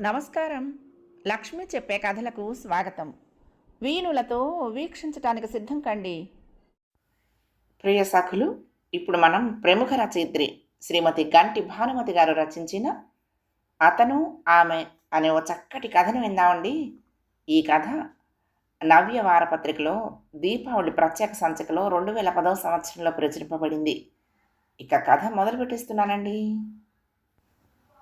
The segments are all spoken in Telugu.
నమస్కారం. లక్ష్మి చెప్పే కథలకు స్వాగతం. వీణులతో వీక్షించటానికి సిద్ధం కండి. ప్రియ సఖులు ఇప్పుడు మనం ప్రముఖ రచయిత్రి శ్రీమతి గంటి భానుమతి గారు రచించిన అతను ఆమె అనే ఓ చక్కటి కథను విందామండి. ఈ కథ నవ్య వారపత్రికలో దీపావళి ప్రత్యేక సంచికలో రెండు వేల పదవ సంవత్సరంలో ప్రచురింపబడింది. ఇక కథ మొదలు పెట్టిస్తున్నానండి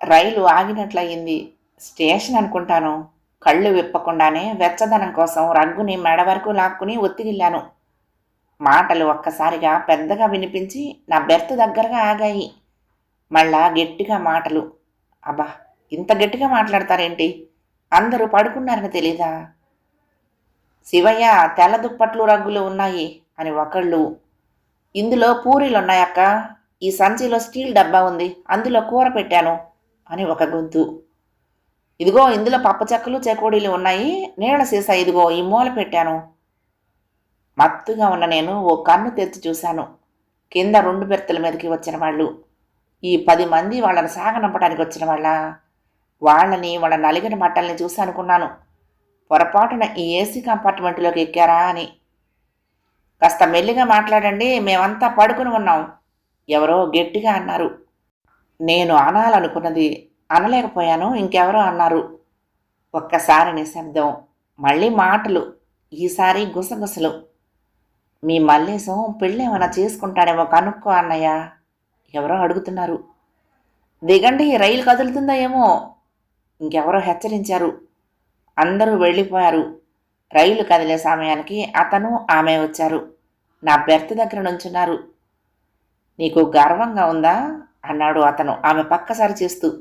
రైలు ఆగినట్లయింది. స్టేషన్ అనుకుంటాను. కళ్ళు విప్పకుండానే వెచ్చదనం కోసం రగ్గుని మెడ వరకు లాక్కుని ఒత్తిగిల్లాను మాటలు ఒక్కసారిగా పెద్దగా వినిపించి నా బెర్త్ దగ్గరగా ఆగాయి. మళ్ళా గట్టిగా మాటలు. అబ్బా ఇంత గట్టిగా మాట్లాడతారేంటి? అందరూ పడుకున్నారని తెలీదా? శివయ్య తెల్ల దుప్పట్లు రగ్గులు ఉన్నాయి అని ఒకళ్ళు. ఇందులో పూరీలు ఉన్నాయక్క ఈ సంచిలో స్టీల్ డబ్బా ఉంది. అందులో కూర పెట్టాను అని ఒక గొంతు. ఇదిగో ఇందులో పప్పచెక్కలు చెకోడీలు ఉన్నాయి. నీళ్ళ సీసా ఇదిగో ఈ మూల పెట్టాను. మత్తుగా ఉన్న నేను ఓ కన్ను తెరిచి చూశాను. కింద రెండు బెర్తల మీదకి వచ్చిన వాళ్ళు. ఈ పది మంది వాళ్ళని సాగనంపడానికి వచ్చిన వాళ్ళ. వాళ్ళని వాళ్ళ నలిగిన మట్టల్ని చూసి అనుకున్నాను. పొరపాటున ఈ ఏసీ కంపార్ట్మెంట్లోకి ఎక్కారా అని. కాస్త మెల్లిగా మాట్లాడండి మేమంతా పడుకుని ఉన్నాం. ఎవరో గట్టిగా అన్నారు. నేను అనాలనుకున్నది అనలేకపోయాను ఇంకెవరో అన్నారు. ఒక్కసారి నిశ్శబ్దం మళ్ళీ మాటలు ఈసారి గుసగుసలు. మీ మల్లేశం పెళ్ళేమైనా చేసుకుంటాడేమో కనుక్కో అన్నయ్య ఎవరో అడుగుతున్నారు. దిగండి రైలు కదులుతుందా ఏమో ఇంకెవరో హెచ్చరించారు. అందరూ వెళ్ళిపోయారు. రైలు కదిలే సమయానికి అతను ఆమె వచ్చారు. నా బెర్త్ దగ్గర నుంచున్నారు. నీకు గర్వంగా ఉందా? అన్నాడు అతను ఆమె పక్కసారి చేస్తూ.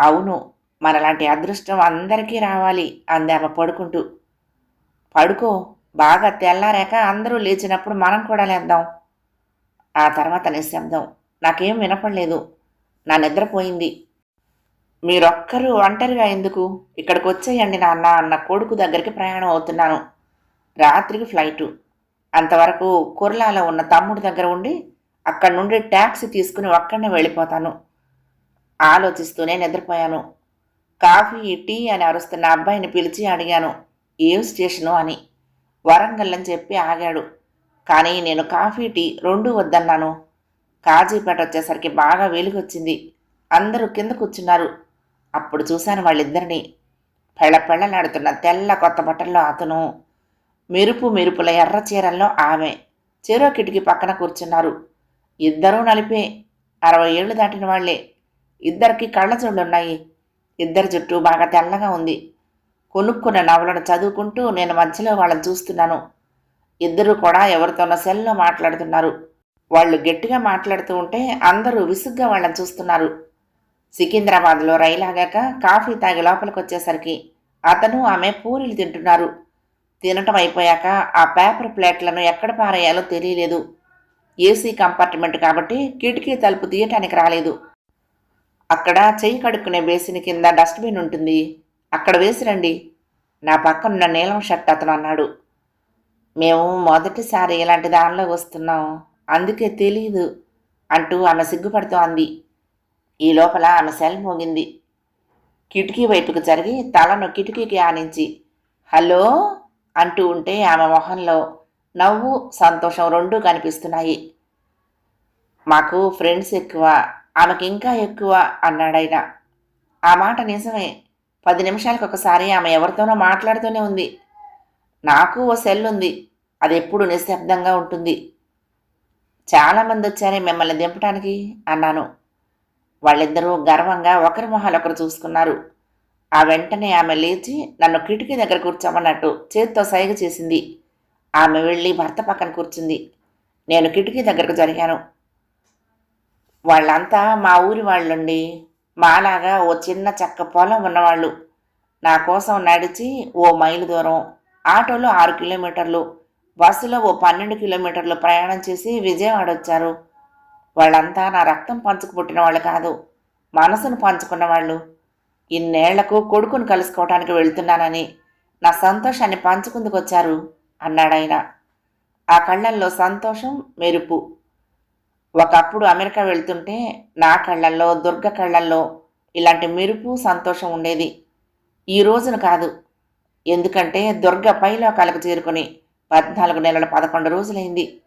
అవును మనలాంటి అదృష్టం అందరికీ రావాలి అందామ పడుకుంటూ. పడుకో బాగా తెల్లారాక అందరూ లేచినప్పుడు మనం కూడా లేద్దాం. ఆ తర్వాత నిశ్శబ్దం నాకేం వినపడలేదు నా నిద్రపోయింది మీరొక్కరు ఒంటరిగా ఎందుకు? ఇక్కడికి వచ్చేయండి నాన్న అన్న కొడుకు దగ్గరికి ప్రయాణం అవుతున్నాను. రాత్రికి ఫ్లైటు. అంతవరకు కుర్లాలో ఉన్న తమ్ముడి దగ్గర ఉండి అక్కడి నుండి ట్యాక్సీ తీసుకుని ఒక్కడనే వెళ్ళిపోతాను. ఆలోచిస్తూనే నిద్రపోయాను. కాఫీ టీ అని అరుస్తున్న అబ్బాయిని పిలిచి అడిగాను ఏం స్టేషను? అని. వరంగల్ అని చెప్పి ఆగాడు. కానీ నేను కాఫీ టీ రెండూ వద్దన్నాను. కాజీపేట వచ్చేసరికి బాగా వెలుగొచ్చింది అందరూ కింద కూర్చున్నారు. అప్పుడు చూశాను వాళ్ళిద్దరిని. పెళ్ళపెళ్ళలాడుతున్న తెల్ల కొత్త బట్టల్లో అతను మెరుపు మెరుపుల ఎర్ర చీరల్లో ఆమె చెరో కిటికీ పక్కన కూర్చున్నారు. ఇద్దరూ నలిపే. అరవై ఏళ్ళు దాటిన వాళ్ళే ఇద్దరికి కళ్ళ చూడున్నాయి. ఇద్దరి జుట్టు బాగా తెల్లగా ఉంది. కొనుక్కున్న నవలను చదువుకుంటూ నేను మధ్యలో వాళ్ళని చూస్తున్నాను. ఇద్దరు కూడా ఎవరితోనో సెల్లో మాట్లాడుతున్నారు. వాళ్ళు గట్టిగా మాట్లాడుతూ ఉంటే అందరూ విసుగ్గా వాళ్ళని చూస్తున్నారు. సికింద్రాబాద్లో రైలు ఆగాక కాఫీ తాగి లోపలికి వచ్చేసరికి అతను ఆమె పూరీలు తింటున్నారు. తినటం అయిపోయాక ఆ పేపర్ ప్లేట్లను ఎక్కడ పారేయాలో తెలియలేదు. ఏసీ కంపార్ట్మెంట్ కాబట్టి కిటికీ తలుపు తీయటానికి రాలేదు. అక్కడ చెయ్యి కడుక్కునే బేసిన్ కింద డస్ట్బిన్ ఉంటుంది. అక్కడ వేసిరండి. నా పక్కనున్న నీలం షర్ట్ అతను అన్నాడు. మేము మొదటిసారి ఇలాంటి దానిలో వస్తున్నాం. అందుకే తెలియదు అంటూ ఆమె సిగ్గుపడుతూ అంది. ఈ లోపల ఆమె సెల్ మోగింది. కిటికీ వైపుకు జరిగి తలను కిటికీకి ఆనించి హలో అంటూ ఉంటే ఆమె మొహంలో నవ్వు సంతోషం రెండూ కనిపిస్తున్నాయి. మాకు ఫ్రెండ్స్ ఎక్కువ. ఆమెకి ఇంకా ఎక్కువ అన్నాడాయన. ఆ మాట నిజమే. పది నిమిషాలకు ఒకసారి ఆమె ఎవరితోనో మాట్లాడుతూనే ఉంది. నాకు ఓ సెల్ ఉంది అది ఎప్పుడు నిశ్శబ్దంగా ఉంటుంది. చాలామంది వచ్చారే మిమ్మల్ని దింపడానికి అన్నాను. వాళ్ళిద్దరూ గర్వంగా ఒకరి మొహాలొకరు చూసుకున్నారు. ఆ వెంటనే ఆమె లేచి నన్ను కిటికీ దగ్గర కూర్చోమన్నట్టు చేతితో సైగ చేసింది. ఆమె వెళ్ళి భర్త పక్కన కూర్చుంది. నేను కిటికీ దగ్గరకు జరిగాను. వాళ్ళంతా మా ఊరి వాళ్ళండి. మాలాగా ఓ చిన్న చెక్క పొలం ఉన్నవాళ్ళు. నా కోసం నడిచి ఓ మైలు దూరం. ఆటోలో ఆరు కిలోమీటర్లు. బస్సులో ఓ పన్నెండు కిలోమీటర్లు ప్రయాణం చేసి విజయవాడ వచ్చారు వాళ్ళంతా నా రక్తం పంచుకు పుట్టిన వాళ్ళు కాదు. మనసును పంచుకున్న వాళ్ళు. ఇన్నేళ్ళకు కొడుకును కలుసుకోవటానికి వెళ్తున్నానని నా సంతోషాన్ని పంచుకుందుకు వచ్చారు అన్నాడాయన. ఆ కళ్ళల్లో సంతోషం మెరుపు. ఒకప్పుడు అమెరికా వెళ్తుంటే నా కళ్ళల్లో దుర్గ కళ్ళల్లో ఇలాంటి మెరుపు సంతోషం ఉండేది. ఈ రోజున కాదు. ఎందుకంటే దుర్గ పైలోకాలకు చేరుకొని పద్నాలుగు నెలల పదకొండు రోజులైంది.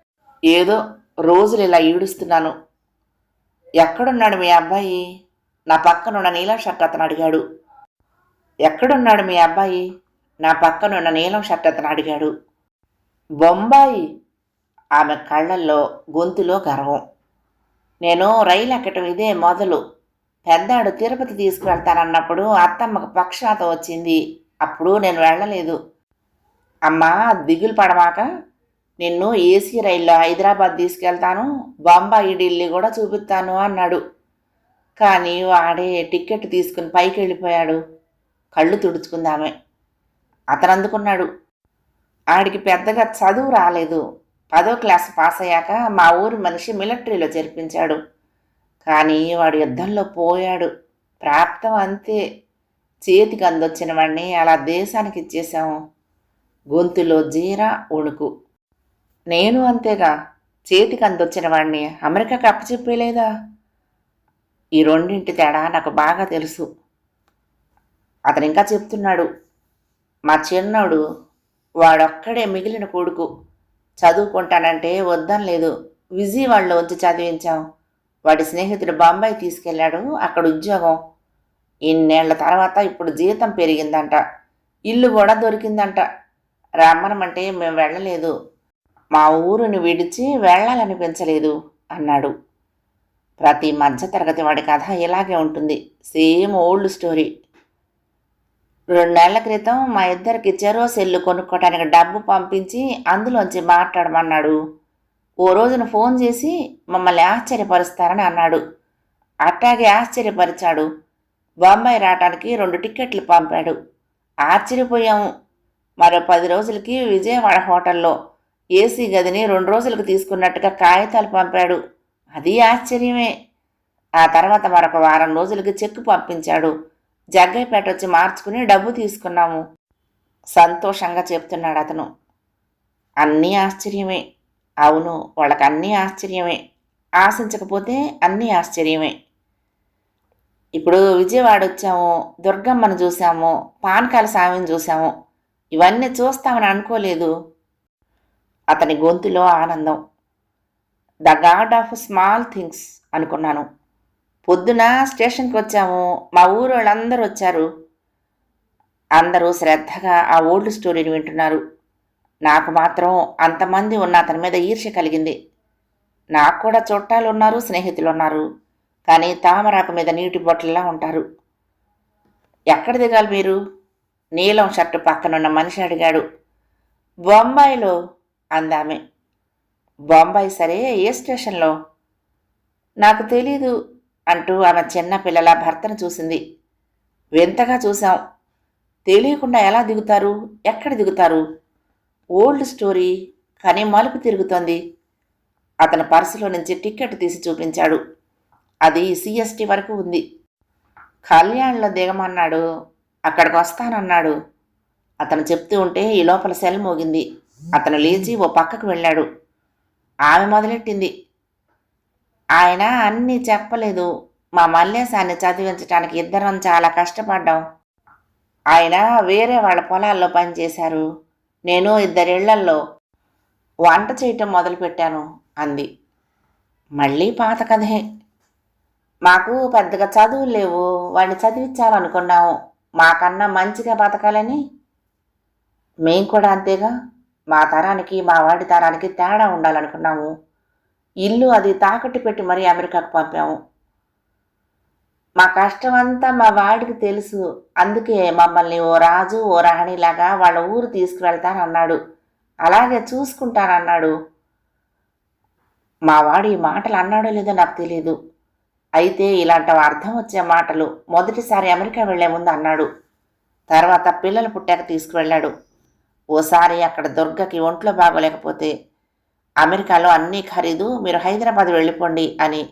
ఏదో రోజులు ఇలా ఈడుస్తున్నాను ఎక్కడున్నాడు మీ అబ్బాయి? నా పక్కనున్న నీలం షర్ట్ అతను అడిగాడు. ఎక్కడున్నాడు మీ అబ్బాయి? నా పక్కనున్న నీలం షర్ట్ అతను అడిగాడు. బొంబాయి! ఆమె కళ్ళల్లో గొంతులో గర్వం. నేను రైలు ఎక్కటం ఇదే మొదలు. పెద్దాడు తిరుపతి తీసుకువెళ్తానన్నప్పుడు అత్తమ్మకు పక్షవాత వచ్చింది. అప్పుడు నేను వెళ్ళలేదు. అమ్మా దిగులు పడమాక నిన్ను ఏసీ రైల్లో హైదరాబాద్ తీసుకెళ్తాను. బొంబాయి ఢిల్లీ కూడా చూపిస్తాను అన్నాడు. కానీ వాడే టికెట్ తీసుకుని పైకి వెళ్ళిపోయాడు కళ్ళు తుడుచుకుందామే. అతను అందుకున్నాడు ఆడికి పెద్దగా చదువు రాలేదు. పదో క్లాస్ పాస్ అయ్యాక మా ఊరి మనిషి మిలిటరీలో చేర్పించాడు. కానీ వాడు యుద్ధంలో పోయాడు. ప్రాప్తం అంతే. చేతికి అందొచ్చిన వాడిని అలా దేశానికి ఇచ్చేశాము గొంతులో జీరా ఉణుకు. నేను అంతేగా. చేతికి అందొచ్చిన వాడిని అమెరికాకి అప్పచెప్పేలేదా? ఈ రెండింటి తేడా నాకు బాగా తెలుసు. అతను ఇంకా చెప్తున్నాడు మా చిన్నోడు వాడొక్కడే మిగిలిన కొడుకు. చదువుకుంటానంటే వద్దనలేదు విజయవాడలో వచ్చి చదివించాం. వాడి స్నేహితుడు బొంబాయి తీసుకెళ్ళాడు. అక్కడ ఉద్యోగం. ఇన్నేళ్ళ తర్వాత ఇప్పుడు జీతం పెరిగిందంట. ఇల్లు కూడా దొరికిందంట. రమ్మనమంటే మేము వెళ్ళలేదు. మా ఊరుని విడిచి వెళ్ళాలనిపించలేదు అన్నాడు. ప్రతి మధ్యతరగతి వాడి కథ ఇలాగే ఉంటుంది. Same old story. రెండు నెలల క్రితం మా ఇద్దరికి చెరో సెల్లు కొనుక్కోటానికి డబ్బు పంపించి అందులోంచి మాట్లాడమన్నాడు. ఓ రోజున ఫోన్ చేసి మమ్మల్ని ఆశ్చర్యపరుస్తారని అన్నాడు. అట్టాగే ఆశ్చర్యపరిచాడు. బొంబాయి రావటానికి రెండు టిక్కెట్లు పంపాడు. ఆశ్చర్యపోయాము మరో పది రోజులకి విజయవాడ హోటల్లో ఏసీ గదిని రెండు రోజులకు తీసుకున్నట్టుగా కాగితాలు పంపాడు. అది ఆశ్చర్యమే. ఆ తర్వాత మరొక వారం రోజులకి చెక్కు పంపించాడు. జగ్గైపేట వచ్చి మార్చుకుని డబ్బు తీసుకున్నాము. సంతోషంగా చెప్తున్నాడు అతను. అన్నీ ఆశ్చర్యమే. అవును వాళ్ళకి అన్నీ ఆశ్చర్యమే. ఆశించకపోతే అన్నీ ఆశ్చర్యమే. ఇప్పుడు విజయవాడ వచ్చాము దుర్గమ్మను చూసాము పానకాల స్వామిని చూసాము ఇవన్నీ చూస్తామని అనుకోలేదు. అతని గొంతులో ఆనందం. The god of small things అనుకున్నాను. పొద్దున స్టేషన్కి వచ్చాము. మా ఊరు వాళ్ళందరూ వచ్చారు. అందరూ శ్రద్ధగా ఆ ఓల్డ్ స్టోరీని వింటున్నారు. నాకు మాత్రం అంతమంది ఉన్న అతని మీద ఈర్ష్య కలిగింది. నాకు కూడా చుట్టాలు ఉన్నారు స్నేహితులు ఉన్నారు కానీ తామరాకు మీద నీటి బొట్టల్లా ఉంటారు. ఎక్కడ దిగాలి మీరు? నీలం షర్టు పక్కనున్న మనిషి అడిగాడు. బొంబాయిలో అందామె. బొంబాయి సరే ఏ స్టేషన్లో? నాకు తెలీదు. అంటూ ఆమె చిన్న పిల్లల భర్తను చూసింది. వింతగా చూశాం. తెలియకుండా ఎలా దిగుతారు? ఎక్కడ దిగుతారు? ఓల్డ్ స్టోరీ కానీ మలుపు తిరుగుతోంది. అతని పర్సులో నుంచి టికెట్ తీసి చూపించాడు. అది సిఎస్టీ వరకు ఉంది. కళ్యాణ్లో దిగమన్నాడు. అక్కడికి వస్తానన్నాడు. అతను చెప్తూ ఉంటే ఈ లోపల సెల్ మోగింది. అతను లేచి ఓ పక్కకు వెళ్ళాడు. ఆమె మొదలెట్టింది. ఆయన అన్నీ చెప్పలేదు. మా మల్లేశాన్ని చదివించడానికి ఇద్దరం చాలా కష్టపడ్డాం. ఆయన వేరే వాళ్ళ పొలాల్లో పనిచేశారు. నేను ఇద్దరిళ్ళల్లో వంట చేయటం మొదలుపెట్టాను అంది. మళ్ళీ పాత కథే. మాకు పెద్దగా చదువులు లేవు. వాడిని చదివించాలనుకున్నాము. మాకన్నా మంచిగా బతకాలని. మేం కూడా అంతేగా. మా తరానికి మా వాడి తరానికి తేడా ఉండాలనుకున్నాము. ఇల్లు అది తాకట్టు పెట్టి మరీ అమెరికాకు పంపాము. మా కష్టం అంతా మా వాడికి తెలుసు. అందుకే మమ్మల్ని ఓ రాజు ఓ రాణిలాగా వాళ్ళ ఊరు తీసుకువెళ్తానన్నాడు అలాగే చూసుకుంటానన్నాడు మా వాడు ఈ మాటలు అన్నాడో లేదో నాకు తెలియదు అయితే ఇలాంటి అర్థం వచ్చే మాటలు మొదటిసారి అమెరికా వెళ్ళే ముందు అన్నాడు. తర్వాత పిల్లలు పుట్టాక తీసుకువెళ్ళాడు. ఓసారి అక్కడ దుర్గకి ఒంట్లో బాగోలేకపోతే అమెరికాలో అన్నీ ఖరీదు మీరు హైదరాబాద్ వెళ్ళిపోండి అని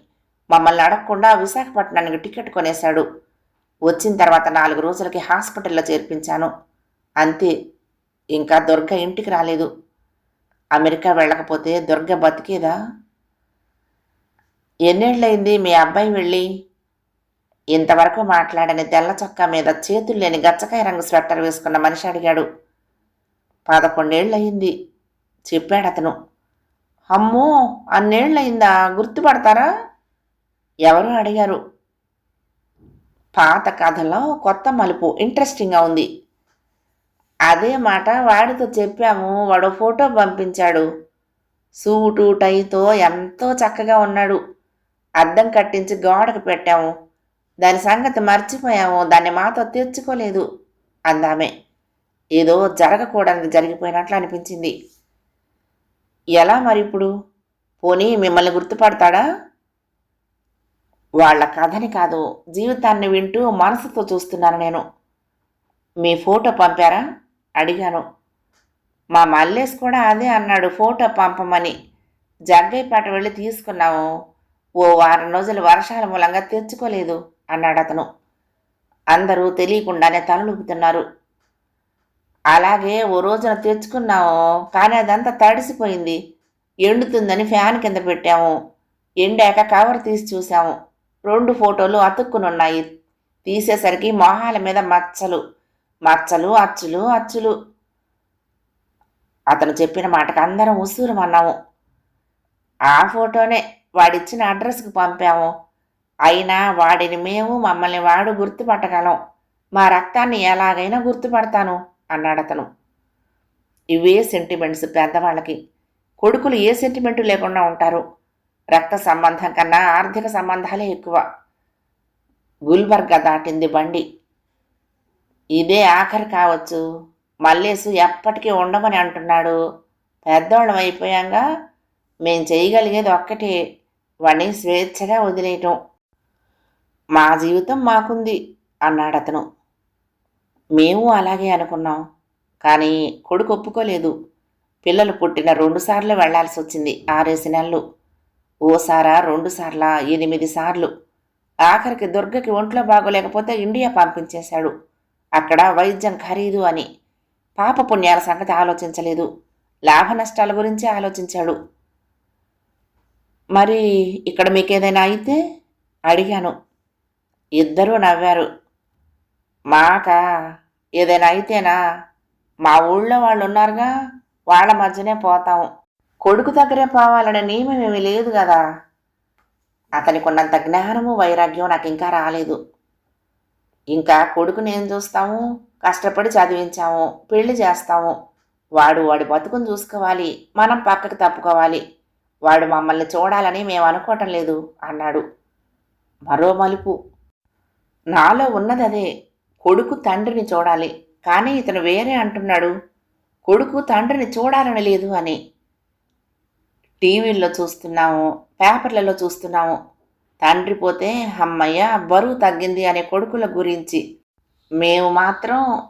మమ్మల్ని అడగకుండా విశాఖపట్నానికి టికెట్ కొనేశాడు. వచ్చిన తర్వాత నాలుగు రోజులకి హాస్పిటల్లో చేర్పించాను. అంతే ఇంకా దుర్గ ఇంటికి రాలేదు. అమెరికా వెళ్ళకపోతే దుర్గ బతికేదా? ఎన్నేళ్ళయింది మీ అబ్బాయి వెళ్ళి? ఇంతవరకు మాట్లాడని తెల్ల చొక్కా మీద చేతులు లేని గచ్చకాయ రంగు స్వెట్టర్ వేసుకున్న మనిషి అడిగాడు. పదకొండేళ్ళయింది చెప్పాడు అతను అమ్మో అన్నేళ్ళయిందా గుర్తుపడతారా? ఎవరు అడిగారు. పాత కథలో కొత్త మలుపు ఇంట్రెస్టింగ్గా ఉంది. అదే మాట వాడితో చెప్పాము వాడు ఫోటో పంపించాడు. సూటు టైతో ఎంతో చక్కగా ఉన్నాడు. అద్దం కట్టించి గోడకు పెట్టాము. దాని సంగతి మర్చిపోయాము దాన్ని మాతో తెచ్చుకోలేదు అందామే. ఏదో జరగకూడదు జరిగిపోయినట్లు అనిపించింది. ఎలా మరి ఇప్పుడు పోనీ మిమ్మల్ని గుర్తుపడతాడా? వాళ్ళ కథని కాదు జీవితాన్ని వింటూ మనసుతో చూస్తున్నాను నేను. మీ ఫోటో పంపారా? అడిగాను. మా మల్లేష్ కూడా అదే అన్నాడు ఫోటో పంపమని. జగ్గైపేట వెళ్ళి తీసుకున్నాము. ఓ వారం రోజులు వర్షాల మూలంగా తెచ్చుకోలేదు అన్నాడు అతను. అందరూ తెలియకుండానే తలలుపుతున్నారు అలాగే ఓ రోజున తెచ్చుకున్నాము కానీ అదంతా తడిసిపోయింది. ఎండుతుందని ఫ్యాన్ కింద పెట్టాము. ఎండాక కవర్ తీసి చూసాము రెండు ఫోటోలు అతుక్కుని ఉన్నాయి తీసేసరికి మొహాల మీద మచ్చలు మచ్చలు అచ్చులు అచ్చులు. అతను చెప్పిన మాటకు అందరం ఉసూరమన్నాము. ఆ ఫోటోనే వాడిచ్చిన అడ్రస్కి పంపాము. అయినా వాడిని మేము మమ్మల్ని వాడు గుర్తుపట్టగలం. మా రక్తాన్ని ఎలాగైనా గుర్తుపడతాను. అన్నాడతను. ఇవే సెంటిమెంట్స్ పెద్దవాళ్ళకి. కొడుకులు ఏ సెంటిమెంటు లేకుండా ఉంటారు? రక్త సంబంధం కన్నా ఆర్థిక సంబంధాలే ఎక్కువ. గుల్బర్గా దాటింది బండి. ఇదే ఆఖరి కావచ్చు. మల్లేసు ఎప్పటికీ ఉండమని అంటున్నాడు. పెద్దవాళ్ళం అయిపోయాక మేం చేయగలిగేది ఒక్కటే. వాణ్ణి స్వేచ్ఛగా వదిలేయటం. మా జీవితం మాకుంది అన్నాడతను. మేము అలాగే అనుకున్నాం. కానీ కొడుకు ఒప్పుకోలేదు. పిల్లలు పుట్టిన రెండుసార్లు వెళ్ళాల్సి వచ్చింది ఆరేసి నెలలు. ఓసారా రెండుసార్లా ఎనిమిది సార్లు. ఆఖరికి దుర్గకి ఒంట్లో బాగోలేకపోతే ఇండియా పంపించేశాడు. అక్కడ వైద్యం ఖరీదు అని. పాప పుణ్యాల సంగతి ఆలోచించలేదు. లాభ నష్టాల గురించి ఆలోచించాడు. మరి ఇక్కడ మీకేదైనా అయితే అడిగాను. ఇద్దరూ నవ్వారు. మాకా ఏదైనా అయితేనా? మా ఊళ్ళో వాళ్ళు ఉన్నారుగా వాళ్ళ మధ్యనే పోతాం. కొడుకు దగ్గరే పోవాలనే నియమం ఏమీ లేదు కదా. అతనికి ఉన్నంత జ్ఞానము వైరాగ్యం నాకు ఇంకా రాలేదు. ఇంకా కొడుకుని ఏం చూస్తాము? కష్టపడి చదివించాము పెళ్ళి చేస్తాము. వాడు వాడి బతుకుని చూసుకోవాలి మనం పక్కకు తప్పుకోవాలి. వాడు మమ్మల్ని చూడాలని మేము అనుకోవటం లేదు అన్నాడు. మరో మలుపు. నాలో ఉన్నది అదే కొడుకు తండ్రిని చూడాలి. కానీ ఇతను వేరే అంటున్నాడు. కొడుకు తండ్రిని చూడాలని లేదు అని. టీవీల్లో చూస్తున్నాము పేపర్లలో చూస్తున్నాము. తండ్రి పోతే అమ్మయ్య బరువు తగ్గింది అనే కొడుకుల గురించి. మేము మాత్రం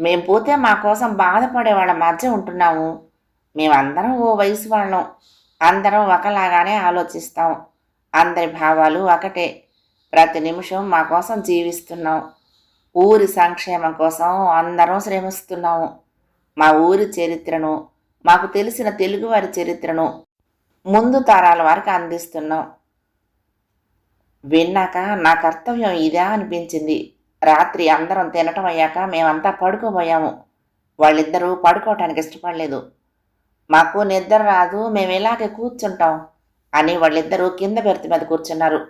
మేము పోతే మా కోసం బాధపడే వాళ్ళ మధ్య ఉంటున్నాము. మేమందరం ఓ వయసు వాళ్ళం. అందరం ఒకలాగానే ఆలోచిస్తాం. అందరి భావాలు ఒకటే. ప్రతి నిమిషం మా కోసం జీవిస్తున్నాం. ఊరి సంక్షేమం కోసం అందరం శ్రమిస్తున్నాము. మా ఊరి చరిత్రను మాకు తెలిసిన తెలుగువారి చరిత్రను ముందు తరాల వారికి అందిస్తున్నాం. విన్నాక నా కర్తవ్యం ఇదే అనిపించింది. రాత్రి అందరం తినటం అయ్యాక మేమంతా పడుకోబోయాము. వాళ్ళిద్దరూ పడుకోవటానికి ఇష్టపడలేదు. మాకు నిద్ర రాదు మేము ఇలాగే కూర్చుంటాం అని వాళ్ళిద్దరూ కింద బెర్త్ మీద కూర్చున్నారు.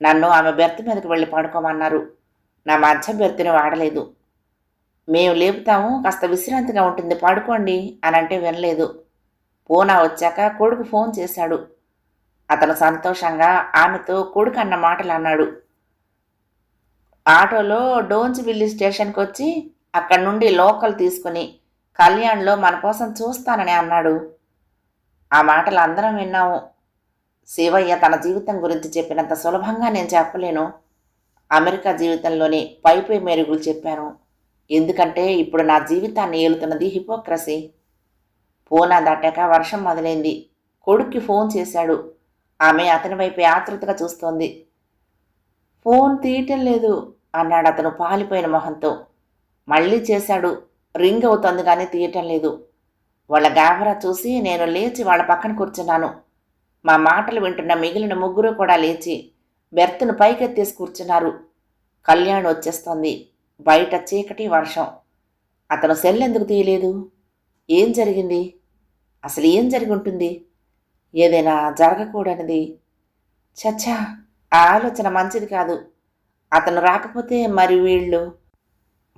నన్ను ఆమె బెర్త్ మీదకి వెళ్ళి పడుకోమన్నారు. నా మధ్య బెర్త్ని వాడలేదు. మేము లేపుతాము కాస్త విశ్రాంతిగా ఉంటుంది పడుకోండి అని అంటే వినలేదు. పూనా వచ్చాక కొడుకు ఫోన్ చేశాడు. అతను సంతోషంగా ఆమెతో కొడుకు అన్న మాటలు అన్నాడు. ఆటోలో డోంచివిల్లి స్టేషన్కి వచ్చి అక్కడి నుండి లోకల్ తీసుకుని కళ్యాణ్లో మన కోసం చూస్తానని అన్నాడు. ఆ మాటలు అందరం విన్నాము. శివయ్య తన జీవితం గురించి చెప్పినంత సులభంగా నేను చెప్పలేను. అమెరికా జీవితంలోని పైపై మెరుగులు చెప్పాను. ఎందుకంటే ఇప్పుడు నా జీవితాన్ని ఏలుతున్నది హిపోక్రసీ. పూనా దాటాక వర్షం మొదలైంది. కొడుక్కి ఫోన్ చేశాడు. ఆమె అతని వైపు ఆతృతగా చూస్తోంది. ఫోన్ తీయటం లేదు అన్నాడు అతను పాలిపోయిన మొహంతో. మళ్ళీ చేశాడు. రింగ్ అవుతోంది కానీ తీయటం లేదు. వాళ్ళ గాబరా చూసి నేను లేచి వాళ్ళ పక్కన కూర్చున్నాను. మా మాటలు వింటున్న మిగిలిన ముగ్గురు కూడా లేచి బెర్త్ను పైకెత్తేసి కూర్చున్నారు. కళ్యాణ్ వచ్చేస్తోంది. బయట చీకటి వర్షం. అతను సెల్ ఎందుకు తీయలేదు? ఏం జరిగింది? అసలు ఏం జరిగి ఉంటుంది? ఏదైనా జరగకూడనిది? చచ్చా ఆ ఆలోచన మంచిది కాదు. అతను రాకపోతే మరి వీళ్ళు?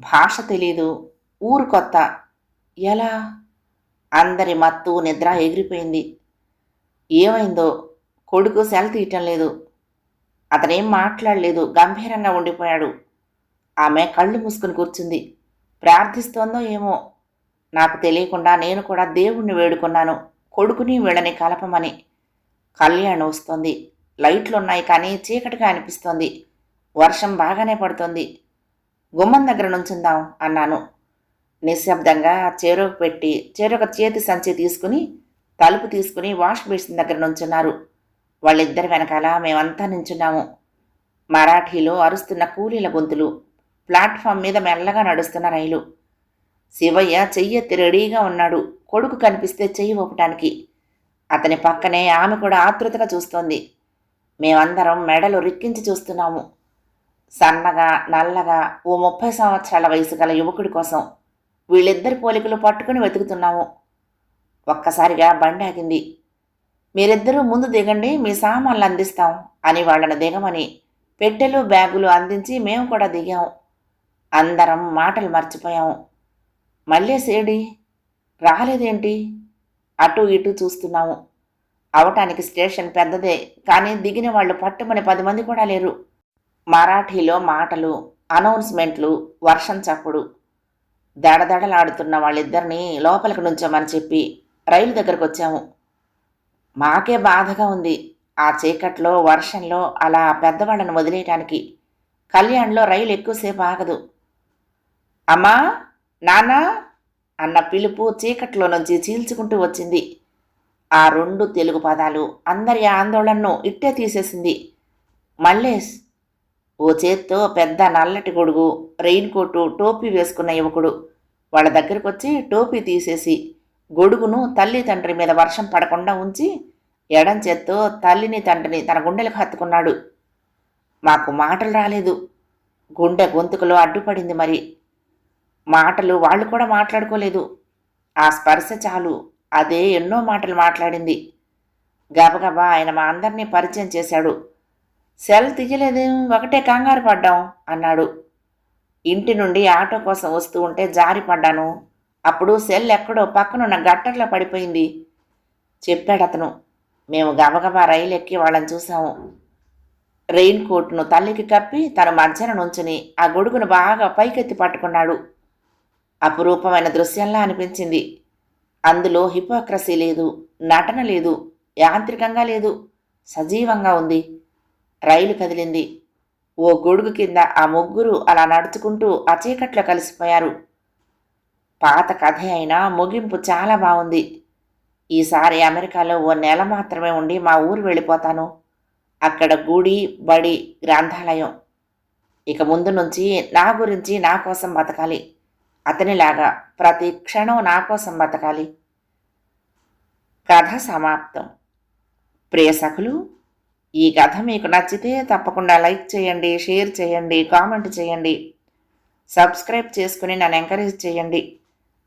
భాష తెలీదు. ఊరు కొత్త. ఎలా? అందరి మత్తు నిద్ర ఎగిరిపోయింది. ఏమైందో కొడుకు సెల్ తీయటం లేదు. అతనేం మాట్లాడలేదు గంభీరంగా ఉండిపోయాడు. ఆమె కళ్ళు మూసుకుని కూర్చుంది. ప్రార్థిస్తోందో ఏమో? నాకు తెలియకుండా నేను కూడా దేవుణ్ణి వేడుకున్నాను. కొడుకుని వీళ్ళని కలపమని. కళ్యాణ్ వస్తోంది. లైట్లు ఉన్నాయి కానీ చీకటిగా అనిపిస్తోంది. వర్షం బాగానే పడుతోంది. గుమ్మం దగ్గర నుంచుందాం అన్నాను. నిశ్శబ్దంగా చెరుకు పెట్టి చెరొక చేతి సంచి తీసుకుని తలుపు తీసుకుని వాష్ బేసిన్ దగ్గర నుంచున్నారు. వాళ్ళిద్దరి వెనకాల మేమంతా నించున్నాము. మరాఠీలో అరుస్తున్న కూలీల గొంతులు ప్లాట్ఫామ్ మీద మెల్లగా నడుస్తున్న రైలు. శివయ్య చెయ్యెత్తి రెడీగా ఉన్నాడు. కొడుకు కనిపిస్తే చెయ్యి ఊపటానికి. అతని పక్కనే ఆమె కూడా ఆతృతగా చూస్తోంది. మేమందరం మెడలు రిక్కించి చూస్తున్నాము. సన్నగా నల్లగా ఓ ముప్పై సంవత్సరాల వయసు గల యువకుడి కోసం వీళ్ళిద్దరి పోలికలు పట్టుకుని వెతుకుతున్నాము. ఒక్కసారిగా బండి ఆగింది మీరిద్దరూ ముందు దిగండి మీ సామాన్లు అందిస్తాం అని వాళ్ళని దిగమని పెట్టెలు బ్యాగులు అందించి మేము కూడా దిగాం. అందరం మాటలు మర్చిపోయాము మళ్ళీ సేడి రాలేదేంటి? అటు ఇటు చూస్తున్నాము. అవటానికి స్టేషన్ పెద్దదే కానీ దిగిన వాళ్ళు పట్టుమని పది మంది కూడా లేరు. మరాఠీలో మాటలు అనౌన్స్మెంట్లు వర్షం చప్పుడు. దడదడలాడుతున్న వాళ్ళిద్దరినీ లోపలికి నుంచోమని చెప్పి రైలు దగ్గరకు వచ్చాము మాకే బాధగా ఉంది. ఆ చీకట్లో వర్షంలో అలా పెద్దవాళ్ళను వదిలేయటానికి కళ్యాణ్లో రైలు ఎక్కువసేపు ఆగదు. అమ్మా నానా అన్న పిలుపు చీకట్లో నుంచి చీల్చుకుంటూ వచ్చింది. ఆ రెండు తెలుగు పదాలు అందరి ఆందోళనను ఇట్టే తీసేసింది. మల్లేష్ ఓ చేత్తో పెద్ద నల్లటి గొడుగు రెయిన్ కోటు టోపీ వేసుకున్న యువకుడు. వాళ్ళ దగ్గరకు వచ్చి టోపీ తీసేసి గొడుగును తల్లి తండ్రి మీద వర్షం పడకుండా ఉంచి ఎడం చేత్తో తల్లిని తండ్రిని తన గుండెలకు హత్తుకున్నాడు. మాకు మాటలు రాలేదు. గుండె గొంతుకులో అడ్డుపడింది మరి. మాటలు వాళ్ళు కూడా మాట్లాడుకోలేదు. ఆ స్పర్శ చాలు. అదే ఎన్నో మాటలు మాట్లాడింది. గబగబా ఆయన మా అందరినీ పరిచయం చేశాడు. సెల్ తీయలేదు ఒకటే కంగారు పడ్డాం అన్నాడు. ఇంటి నుండి ఆటో కోసం వస్తూ ఉంటే జారి పడ్డాను. అప్పుడు సెల్ ఎక్కడో పక్కనున్న గట్టర్లో పడిపోయింది. చెప్పాడు అతను మేము గబగబా రైలు ఎక్కి వాళ్ళని చూసాము. రెయిన్ కోట్ను తల్లికి కప్పి తన మధ్యన నుంచుని ఆ గొడుగును బాగా పైకెత్తి పట్టుకున్నాడు. అపురూపమైన దృశ్యంలా అనిపించింది. అందులో హిపోక్రసీ లేదు నటన లేదు యాంత్రికంగా లేదు సజీవంగా ఉంది. రైలు కదిలింది. ఓ గొడుగు కింద ఆ ముగ్గురు అలా నడుచుకుంటూ ఆ చీకట్లో కలిసిపోయారు. పాత కథ అయినా ముగింపు చాలా బాగుంది. ఈసారి అమెరికాలో ఓ నెల మాత్రమే ఉండి మా ఊరు వెళ్ళిపోతాను. అక్కడ గుడి బడి గ్రంథాలయం. ఇక ముందు నుంచి నా గురించి నా కోసం బతకాలి. అతనిలాగా ప్రతి క్షణం నా కోసం బతకాలి. కథ సమాప్తం. ప్రియసకులు ఈ కథ మీకు నచ్చితే తప్పకుండా లైక్ చేయండి షేర్ చేయండి కామెంట్ చేయండి. సబ్స్క్రైబ్ చేసుకుని నన్ను ఎంకరేజ్ చేయండి.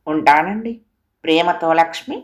ఉంటానండి. ప్రేమతో లక్ష్మి.